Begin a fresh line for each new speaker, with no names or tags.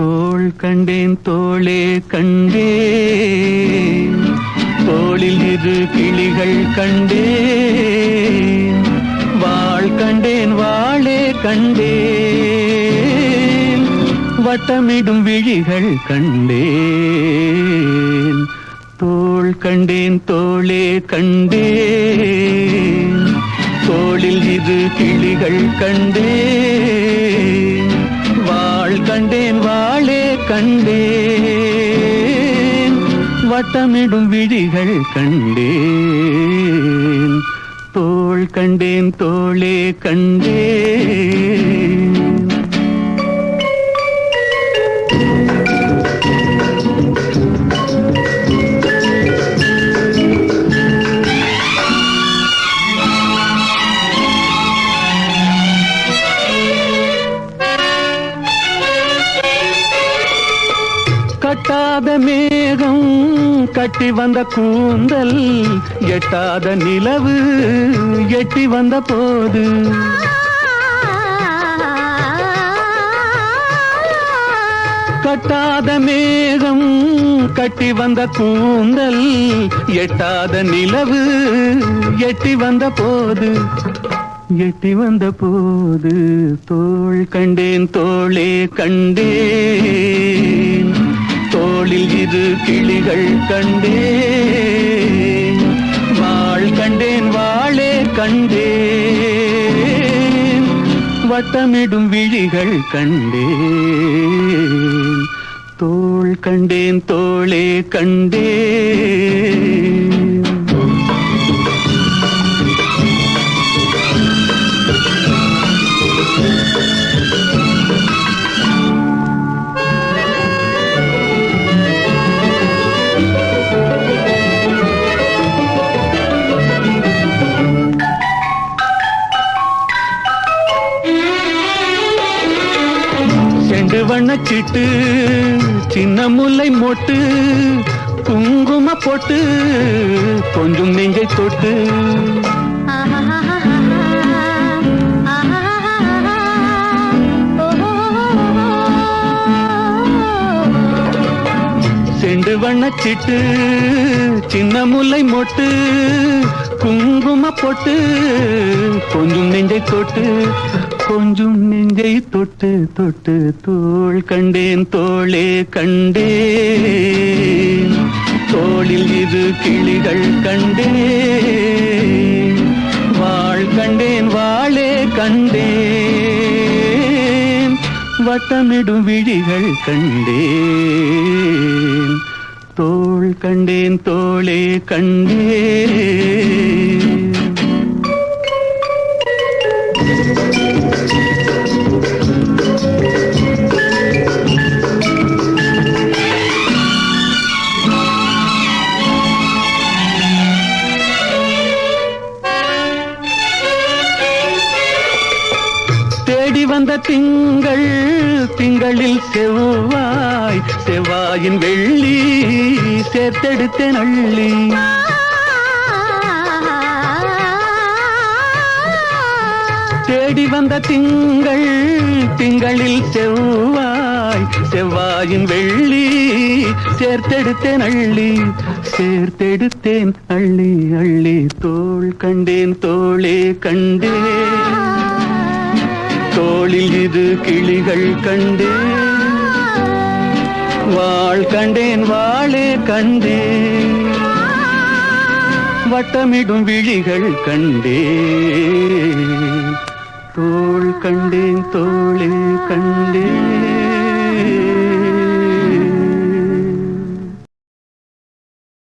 தோள் கண்டேன் தோளே கண்டேன். தோளில் இரு கிளிகள் கண்டேன். வாழ் கண்டேன் வாழே கண்டேன். வட்டமிடும் விழிகள் கண்டேன். தோள் கண்டேன் தோளே கண்டேன். தோளில் இரு கிளிகள் கண்டேன். கண்டேன் வாழே கண்டேன். வட்டமிடும் விழிகள் கண்டேன். தோள் கண்டேன் தோளே கண்டேன். கட்டி வந்த கூந்தல் எட்டாத நிலவு எட்டி வந்த போது. கட்டாத மேகம் கட்டி வந்த கூந்தல் எட்டாத நிலவு எட்டி வந்த போது. எட்டி வந்த போது தோள் கண்டேன் தோளே கண்டேன். தோளில் இரு கிளிகள் கண்டேன். வாழ் கண்டேன் வாழே கண்டேன். வட்டமிடும் விழிகள் கண்டேன். தோள் கண்டேன் தோளே கண்டேன். வண்ணச்சிட்டு சின்ன முல்லை மொட்டு குங்கும போட்டு கொஞ்சம் நெஞ்சை தொட்டு. ரெண்டு வண்ணச்சிட்டு சின்ன முல்லை மொட்டு குங்கும போட்டு கொஞ்சம் நெஞ்சை தொட்டு கொஞ்சம் நெஞ்சை தொட்டு தொட்டு தோள் கண்டேன் தோளே கண்டேன். தோளில் இரு கிளிகள் கண்டேன். வாழ் கண்டேன் வாழே கண்டேன். வட்டமிடும் விழிகள் கண்டேன். தோள் கண்டேன் தோளே கண்டே தேடி வந்த திங்கள் திங்களில் செவ்வாய் செவ்வாயின் வெள்ளி சேர்த்தெடுத்த நள்ளி. தேடி வந்த திங்கள் திங்களில் செவ்வாய் செவ்வாயின் வெள்ளி சேர்த்தெடுத்தேன் அள்ளி சேர்த்தெடுத்தேன் அள்ளி அள்ளி தோள் கண்டேன் தோளே கண்டேன். தோளில் இது கிளிகள் கண்டேன். வாழ் கண்டேன் வாழே கண்டேன். வட்டமிடும் விழிகள் கண்டேன். தோள் கண்டேன் தோளே கண்டேன்.